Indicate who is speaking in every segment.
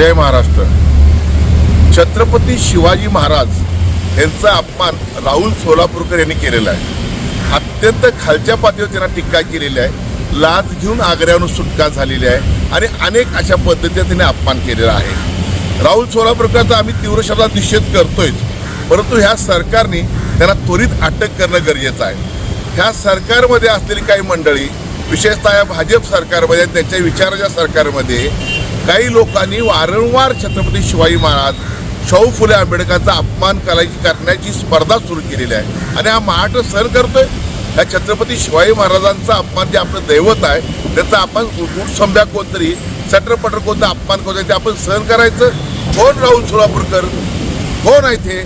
Speaker 1: जय महाराष्ट्र. छत्रपती शिवाजी महाराज यांचा अपमान राहुल सोलापूरकर यांनी केलेला आहे. अत्यंत खालच्या पातळीवर त्यांना टीका केलेली आहे. लाच घेऊन आग्र्यावरून सुटका झालेली आहे आणि अनेक अशा पद्धतीने त्यांनी अपमान केलेला आहे. राहुल सोलापूरकरचा आम्ही तीव्र शब्दात निषेध करतोय परंतु ह्या सरकारने त्यांना त्वरित अटक करणं गरजेचं आहे. ह्या सरकारमध्ये असलेली काही मंडळी विशेषतः या भाजप सरकारमध्ये त्यांच्या विचाराच्या सरकारमध्ये काही लोकांनी वारंवार छत्रपती शिवाजी महाराज शाहू फुले आंबेडकरांचा अपमान करायची करण्याची स्पर्धा सुरू केलेली आहे. आणि हा महाराष्ट्र सहन करतोय? या छत्रपती शिवाजी महाराजांचा अपमान जे आपलं दैवत आहे त्याचा आपण गुडसंभ्या कोणतरी सटरपटर कोणता अपमान करतोय ते आपण सहन करायचं? कोण राहुल सोलापूरकर? कोण आहे ते?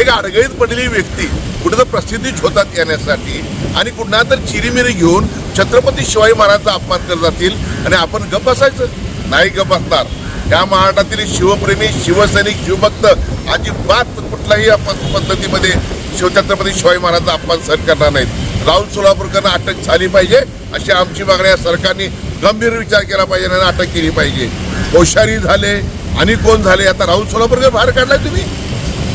Speaker 1: एक अडगळीत पडलेली व्यक्ती कुठं तर प्रसिद्धीच होतात येण्यासाठी आणि कुठला तर चिरीमिरी घेऊन छत्रपती शिवाजी महाराजांचा अपमान करत जातील आणि आपण गप बसायचं? नाही गप बसणार. या महाराष्ट्रातील शिवप्रेमी शिवसैनिक शिवभक्त अजिबात कुठल्याही पद्धतीमध्ये शिवछत्रपती शिवाजी महाराजांचा अपमान सहन करणार नाहीत. राहुल सोलापूरकरांना अटक झाली पाहिजे अशी आमची मागणी या सरकारने गंभीर विचार केला पाहिजे आणि अटक केली पाहिजे. कोश्यारी झाले आणि कोण झाले? आता राहुल सोलापूरकर बाहेर काढलाय तुम्ही.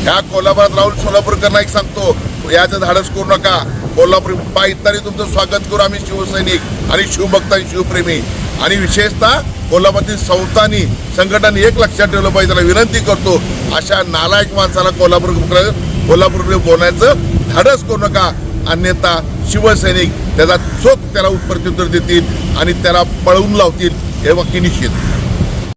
Speaker 1: ह्या कोल्हापुरात राहुल सोलापूरकरांना एक सांगतो याचं धाडस करू नका. कोल्हापूर पायतानी तुमचं स्वागत करू आम्ही शिवसैनिक आणि शिवभक्त आणि शिवप्रेमी. आणि विशेषतः कोल्हापूरतील संस्थांनी संघटनांनी एक लक्षात ठेवलं पाहिजे त्याला विनंती करतो अशा नालायक माणसाला कोल्हापूर कोल्हापूरकडे बोलण्याचं धाडस करू नका. अन्यथा शिवसैनिक त्याचा चोख त्याला प्रत्युत्तर देतील आणि त्याला पळवून लावतील हे वाक्य निश्चित.